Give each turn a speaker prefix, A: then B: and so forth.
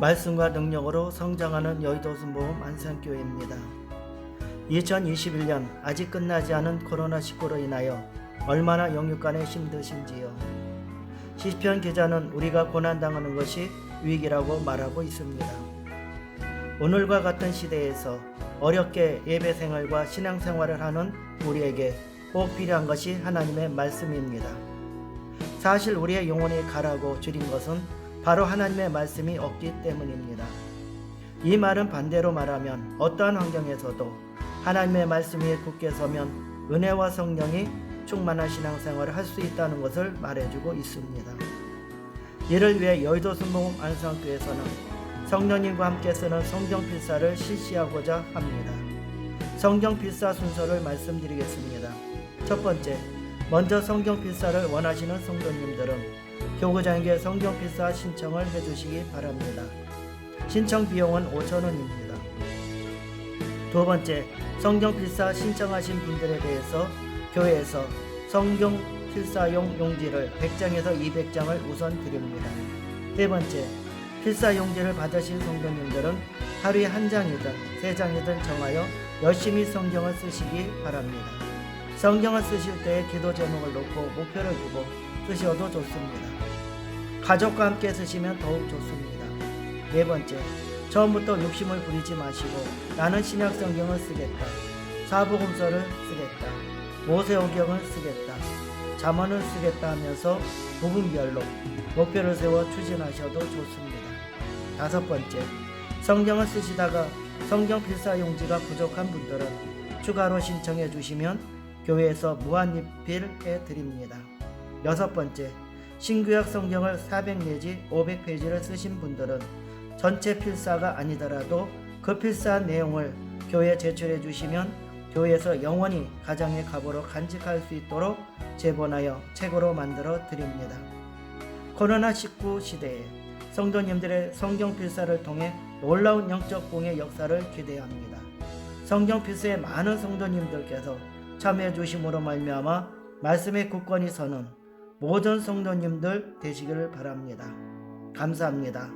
A: 말씀과 능력으로 성장하는 여의도 순복음 안산교회입니다. 2021년 아직 끝나지 않은 코로나19로 인하여 얼마나 영육간에 힘드신지요. 시편 기자는 우리가 고난당하는 것이 위기라고 말하고 있습니다. 오늘과 같은 시대에서 어렵게 예배 생활과 신앙 생활을 하는 우리에게 꼭 필요한 것이 하나님의 말씀입니다. 사실 우리의 영혼이 가라고 줄인 것은 바로 하나님의 말씀이 없기 때문입니다. 이 말은 반대로 말하면 어떠한 환경에서도 하나님의 말씀 위에 굳게 서면 은혜와 성령이 충만한 신앙생활을 할 수 있다는 것을 말해주고 있습니다. 이를 위해 여의도 순복음 안성교에서는 성령님과 함께 쓰는 성경 필사를 실시하고자 합니다. 성경 필사 순서를 말씀드리겠습니다. 첫 번째, 먼저 성경 필사를 원하시는 성도님들은 교구장에게 성경 필사 신청을 해주시기 바랍니다. 신청 비용은 5,000원입니다. 두 번째, 성경 필사 신청하신 분들에 대해서 교회에서 성경 필사용 용지를 100장에서 200장을 우선 드립니다. 세 번째, 필사 용지를 받으신 성도님들은 하루에 한 장이든 세 장이든 정하여 열심히 성경을 쓰시기 바랍니다. 성경을 쓰실 때 기도 제목을 놓고 목표를 두고 쓰셔도 좋습니다. 가족과 함께 쓰시면 더욱 좋습니다. 네 번째, 처음부터 욕심을 부리지 마시고 나는 신약 성경을 쓰겠다. 사복음서를 쓰겠다. 모세오경을 쓰겠다. 잠언을 쓰겠다 하면서 부분별로 목표를 세워 추진하셔도 좋습니다. 다섯 번째, 성경을 쓰시다가 성경 필사 용지가 부족한 분들은 추가로 신청해 주시면 교회에서 무한리필 해 드립니다. 여섯 번째, 신구약 성경을 400 내지 500페이지를 쓰신 분들은 전체 필사가 아니더라도 그 필사한 내용을 교회에 제출해 주시면 교회에서 영원히 가장의 갑으로 간직할 수 있도록 제본하여 책으로 만들어 드립니다. 코로나19 시대에 성도님들의 성경 필사를 통해 놀라운 영적 공의 역사를 기대합니다. 성경 필사에 많은 성도님들께서 참여해 주심으로 말미암아 말씀의 굳건히 서는 모든 성도님들 되시기를 바랍니다. 감사합니다.